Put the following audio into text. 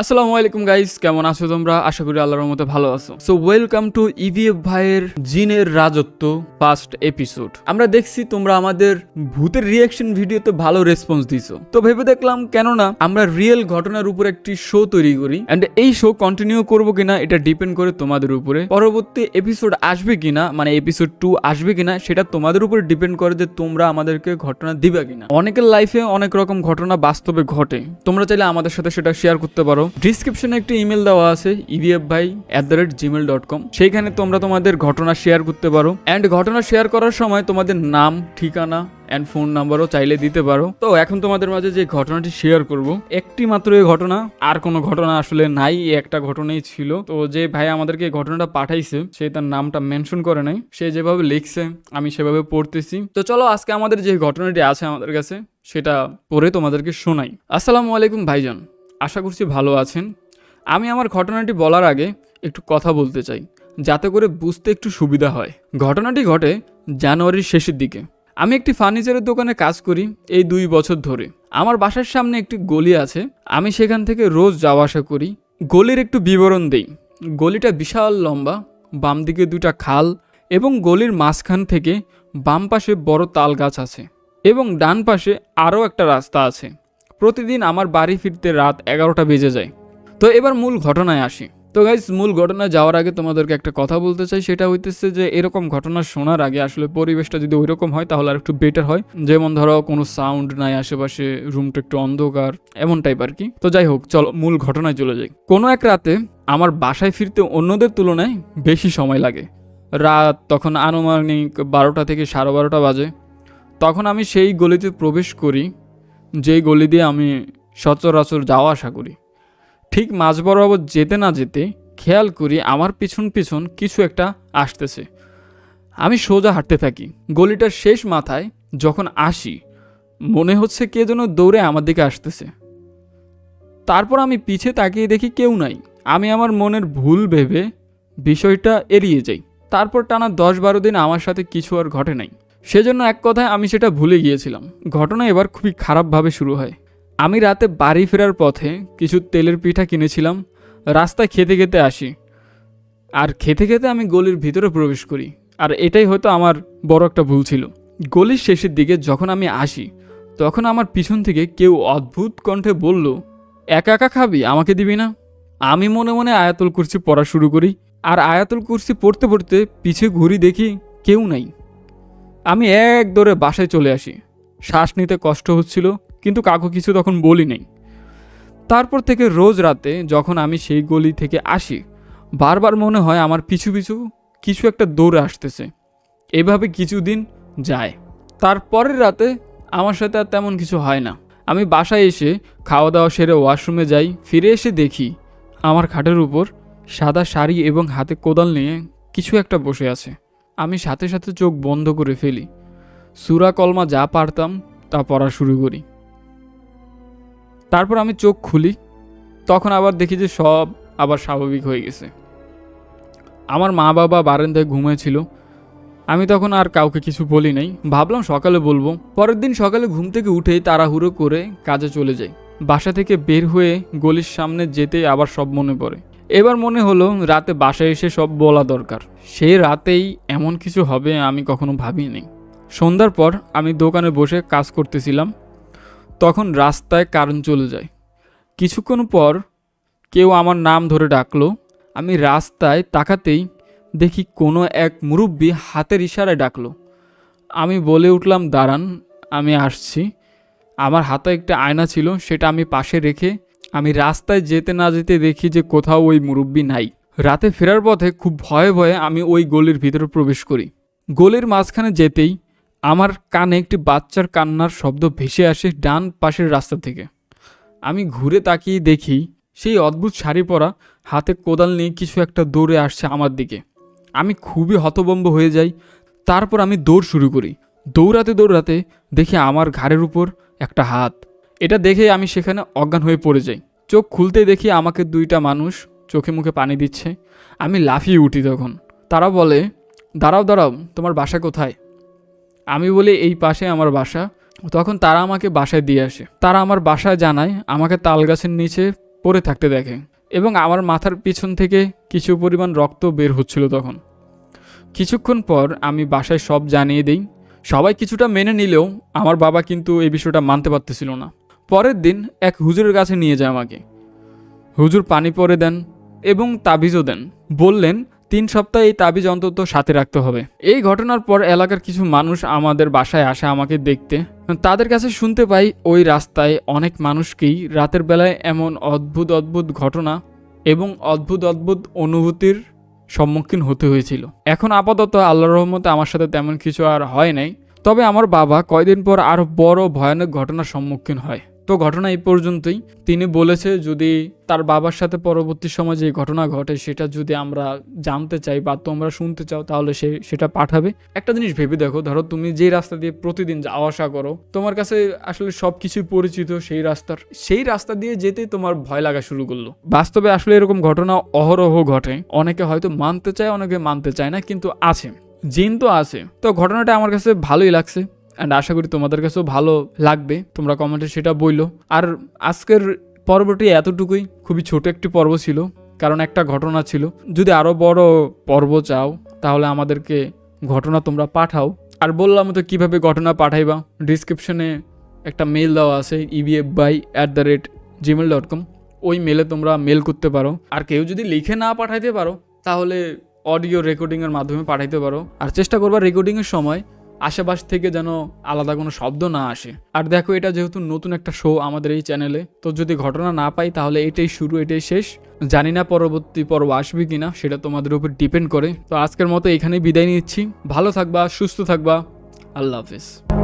আসসালামু আলাইকুম গাইস, কেমন আছো তোমরা? আশা করি আল্লাহর মতো ভালো আছো। সো ওয়েলকাম টু ইভিএফ ভাইয়ের জিনের রাজত্ব ফার্স্ট এপিসোড আমরা দেখছি তোমরা আমাদের ভূতের রিয়াকশন ভিডিওতে ভালো রেসপন্স দিছো। তো ভেবে দেখলাম, কেননা আমরা রিয়েল ঘটনার উপর একটি শো তৈরি করি। এন্ড এই শো কন্টিনিউ করব কিনা, এটা ডিপেন্ড করে তোমাদের উপরে। পরবর্তী এপিসোড আসবে কিনা মানে এপিসোড টু আসবে কিনা, সেটা তোমাদের উপর ডিপেন্ড করে যে তোমরা আমাদেরকে ঘটনা দিবে কিনা। অনেকের লাইফে অনেক রকম ঘটনা বাস্তবে ঘটে। তোমরা চাইলে আমাদের সাথে সেটা শেয়ার করতে পারো। ডিসক্রিপশনে একটি ইমেল দেওয়া আছে ইভিএফ ভাই at the rate Gmail dot com সেইখানে তোমরা তোমাদের ঘটনা শেয়ার করতে পারো। অ্যান্ড ঘটনা শেয়ার করার সময় তোমাদের নাম, ঠিকানা অ্যান্ড ফোন নাম্বারও চাইলে দিতে পারো। তো এখন তোমাদের মাঝে যে ঘটনাটি শেয়ার করব, একটি মাত্র এই ঘটনা, আর কোনো ঘটনা আসলে নাই একটা ঘটনাই ছিল। তো যে ভাই আমাদেরকে ঘটনাটা পাঠাইছে, সে তার নামটা মেনশন করে নাই। সে যেভাবে লিখছে, আমি সেভাবে পড়তেছি। তো চলো আজকে আমাদের যে ঘটনাটি আছে আমাদের কাছে, সেটা পড়ে তোমাদেরকে শোনাই। আসসালামু আলাইকুম ভাইজান। আশা করছি ভালো আছেন। আমি আমার ঘটনাটি বলার আগে একটু কথা বলতে চাই, যাতে করে বুঝতে একটু সুবিধা হয়। ঘটনাটি ঘটে জানুয়ারির শেষের দিকে। আমি একটি ফার্নিচারের দোকানে কাজ করি এই দুই বছর ধরে। আমার বাসার সামনে একটি গলি আছে, আমি সেখান থেকে রোজ যাওয়া আসা করি। গলির একটু বিবরণ দেই। গলিটা বিশাল লম্বা, বাম দিকে দুটা খাল এবং গলির মাঝখান থেকে বাম পাশে বড় তাল গাছ আছে এবং ডান পাশে আরও একটা রাস্তা আছে। প্রতিদিন আমার বাড়ি ফিরতে রাত এগারোটা বেজে যায়। তো এবার মূল ঘটনায় আসি। তো গাইজ মূল ঘটনায় যাওয়ার আগে তোমাদেরকে একটা কথা বলতে চাই। সেটা হইতেছে যে, এরকম ঘটনা শোনার আগে আসলে পরিবেশটা যদি ওইরকম হয়, তাহলে আর একটু বেটার হয়। যেমন ধরো, কোনো সাউন্ড নাই আশেপাশে রুমটা একটু অন্ধকার, এমন টাইপ আর কি। তো যাই হোক, চলো মূল ঘটনায় চলে যাই। কোনো এক রাতে আমার বাসায় ফিরতে অন্যদের তুলনায় বেশি সময় লাগে। রাত তখন আনুমানিক বারোটা থেকে সাড়ে বারোটা বাজে। তখন আমি সেই গলিতে প্রবেশ করি। যেই গলি দিয়ে আমি সচরাচর যাওয়া আসা করি। ঠিক মাঝ বরাবর যেতে না যেতে খেয়াল করি আমার পিছন পিছন কিছু একটা আসতেছে। আমি সোজা হাঁটতে থাকি। গলিটার শেষ মাথায় যখন আসি, মনে হচ্ছে কে যেন দৌড়ে আমার দিকে আসতেছে। তারপর আমি পিছে তাকিয়ে দেখি কেউ নাই। আমি আমার মনের ভুল ভেবে বিষয়টা এড়িয়ে যাই। তারপর টানা দশ বারো দিন আমার সাথে কিছু আর ঘটে নাই। সেজন্য এক কথায় আমি সেটা ভুলে গিয়েছিলাম। ঘটনা এবার খুবই খারাপভাবে শুরু হয়। আমি রাতে বাড়ি ফেরার পথে কিছু তেলের পিঠা কিনেছিলাম, রাস্তায় খেতে খেতে আসি। আর খেতে খেতে আমি গলির ভিতরে প্রবেশ করি। আর এটাই হয়তো আমার বড় একটা ভুল ছিল। গলির শেষের দিকে যখন আমি আসি, তখন আমার পিছন থেকে কেউ অদ্ভুত কণ্ঠে বলল, একা একা খাবি? আমাকে দিবি না? আমি মনে মনে আয়াতুল কুরসি পড়া শুরু করি। আর আয়াতুল কুরসি পড়তে পড়তে পিছে ঘুরি দেখি কেউ নাই। আমি এক দৌড়ে বাসায় চলে আসি। শ্বাস নিতে কষ্ট হচ্ছিল, কিন্তু কাকু কিছু তখন বলি নেই। তারপর থেকে রোজ রাতে যখন আমি সেই গলি থেকে আসি, বারবার মনে হয় আমার পিছু পিছু কিছু একটা দৌড়ে আসতেছে। এভাবে কিছুদিন যায়। তারপরের রাতে আমার সাথে আর তেমন কিছু হয় না। আমি বাসায় এসে খাওয়া দাওয়া সেরে ওয়াশরুমে যাই, ফিরে এসে দেখি আমার খাটের উপর সাদা শাড়ি এবং হাতে কোদাল নিয়ে কিছু একটা বসে আছে। আমি সাথে সাথে চোখ বন্ধ করে ফেলি। সুরা কলমা যা পারতাম তা পড়া শুরু করি। তারপর আমি চোখ খুলি, তখন আবার দেখি যে সব আবার স্বাভাবিক হয়ে গেছে। আমার মা বাবা বারান্দায় ঘুমিয়েছিল আমি তখন আর কাউকে কিছু বলি নাই। ভাবলাম সকালে বলব। পরের দিন সকালে ঘুম থেকে উঠেই তাড়াহুড়ো করে কাজে চলে যাই। বাসা থেকে বের হয়ে গলির সামনে যেতে আবার সব মনে পড়ে। এবার মনে হলো রাতে বাসায় এসে সব বলা দরকার। সেই রাতেই এমন কিছু হবে আমি কখনো ভাবিনি। সন্ধ্যার পর আমি দোকানে বসে কাজ করতেছিলাম। তখন রাস্তায় কারেন্ট চলে যায়। কিছুক্ষণ পর কেউ আমার নাম ধরে ডাকলো। আমি রাস্তায় তাকাতেই দেখি কোনো এক মুরব্বী হাতের ইশারায় ডাকলো। আমি বলে উঠলাম, দাঁড়ান, আমি আসছি। আমার হাতে একটা আয়না ছিল, সেটা আমি পাশে রেখে আমি রাস্তায় যেতে না যেতে দেখি যে কোথাও ওই মুরব্বী নাই। রাতে ফেরার পথে খুব ভয়ে ভয়ে আমি ওই গলির ভিতরে প্রবেশ করি। গলির মাঝখানে যেতেই আমার কানে একটি বাচ্চার কান্নার শব্দ ভেসে আসে ডান পাশের রাস্তা থেকে। আমি ঘুরে তাকিয়ে দেখি সেই অদ্ভুত শাড়ি পরা, হাতে কোদাল নিয়ে কিছু একটা দৌড়ে আসছে আমার দিকে। আমি খুবই হতবম্ব হয়ে যাই, তারপর আমি দৌড় শুরু করি। দৌড়াতে দৌড়াতে দেখি আমার ঘাড়ের উপর একটা হাত। এটা দেখে আমি সেখানে অজ্ঞান হয়ে পড়ে যাই। চোখ খুলতে দেখি আমাকে দুইটা মানুষ চোখে মুখে পানি দিচ্ছে। আমি লাফিয়ে উঠি তখন। তারা বলে, দাঁড়াও দাঁড়াও, তোমার বাসা কোথায়? আমি বলি, এই পাশে আমার বাসা। তখন তারা আমাকে বাসায় দিয়ে আসে। তারা আমার বাসায় জানায়, আমাকে তাল গাছের নিচে পড়ে থাকতে দেখে এবং আমার মাথার পিছন থেকে কিছু পরিমাণ রক্ত বের হচ্ছিল তখন। কিছুক্ষণ পর আমি বাসায় সব জানিয়ে দিই। সবাই কিছুটা মেনে নিলেও আমার বাবা কিন্তু এই বিষয়টা মানতে পারতেছিল না। পরের দিন এক হুজুরের কাছে নিয়ে যায় আমাকে। হুজুর পানি পরে দেন এবং তাবিজও দেন। বললেন, তিন সপ্তাহ এই তাবিজ অন্তত সাথে রাখতে হবে। এই ঘটনার পর এলাকার কিছু মানুষ আমাদের বাসায় আসে আমাকে দেখতে। তাদের কাছে শুনতে পাই ওই রাস্তায় অনেক মানুষকেই রাতের বেলায় এমন অদ্ভুত অদ্ভুত ঘটনা এবং অদ্ভুত অদ্ভুত অনুভূতির সম্মুখীন হতে হয়েছিল। এখন আপাতত আল্লাহর রহমতে আমার সাথে তেমন কিছু আর হয় নাই। তবে আমার বাবা কয়দিন পর আরও বড় ভয়ানক ঘটনার সম্মুখীন হয়। তো ঘটনা এই পর্যন্তই। তিনি বলেছে যদি তার বাবার সাথে পরবর্তী সময় যে ঘটনা ঘটে সেটা যদি আমরা জানতে চাই বা তোমরা শুনতে চাও তাহলে সে সেটা পাঠাবে। একটা জিনিস ভেবে দেখো, ধরো তুমি যে রাস্তা দিয়ে প্রতিদিন যাওয়া আসা করো, তোমার কাছে আসলে সব কিছুই পরিচিত সেই রাস্তার, সেই রাস্তা দিয়ে যেতেই তোমার ভয় লাগা শুরু করল। বাস্তবে আসলে এরকম ঘটনা অহরহ ঘটে। অনেকে হয়তো মানতে চায়, অনেকে মানতে চায় না, কিন্তু আছে। জিন তো আছে। তো ঘটনাটা আমার কাছে ভালোই লাগছে। অ্যান্ড আশা করি তোমাদের কাছেও ভালো লাগবে। তোমরা কমেন্টে সেটা বইলো। আর আজকের পর্বটি এতটুকুই। খুবই ছোট একটি পর্ব ছিল, কারণ একটা ঘটনা ছিল। যদি আরও বড় পর্ব চাও, তাহলে আমাদেরকে ঘটনা তোমরা পাঠাও। আর বললাম তো কীভাবে ঘটনা পাঠাইবা, ডিসক্রিপশনে একটা মেল দেওয়া আছে EBF by at the rate Gmail dot com ওই মেলে তোমরা মেল করতে পারো। আর কেউ যদি লিখে না পাঠাইতে পারো, তাহলে অডিও রেকর্ডিংয়ের মাধ্যমে পাঠাইতে পারো। আর চেষ্টা করবা রেকর্ডিংয়ের সময় আশেপাশ থেকে যেন আলাদা কোনো শব্দ না আসে। আর দেখো, এটা যেহেতু নতুন একটা শো আমাদের এই চ্যানেলে তো যদি ঘটনা না পাই, তাহলে এটাই শুরু, এটাই শেষ। জানি না পরবর্তী পর্ব আসবে কিনা, সেটা তোমাদের উপর ডিপেন্ড করে। তো আজকের মতো এখানেই বিদায় নিচ্ছি। ভালো থাকবা, সুস্থ থাকবা। আল্লাহ হাফিজ।